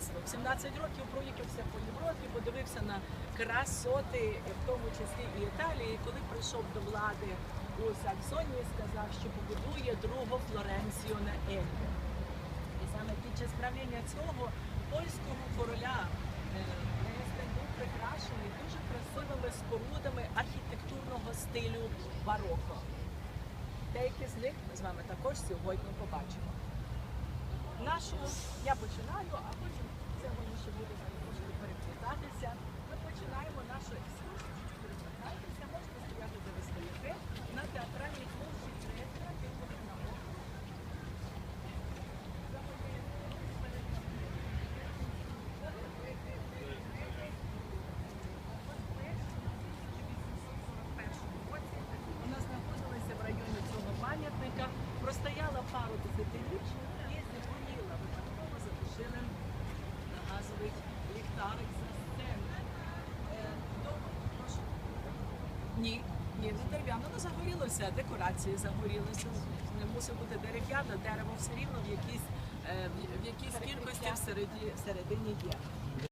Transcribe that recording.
мистецтво. В 17 років проїхався по Європі, подивився на красоти, в тому числі і Італії. Коли прийшов до влади у Саксонії, сказав, що побудує другу Флоренцію на Ельбі. І саме під час правління цього польського короля е, був прикрашений дуже красивими спорудами архітектурного стилю бароко. Деякі з них ми з вами також сьогодні побачимо. Нашу я починаю, а потім це воно ще Ні, ні, не дерев'яно, воно загорілося, декорації загорілися. Не мусить бути дерев'яне, дерево все рівно в якійсь, е, в- якійсь кількості всередині, всередині є.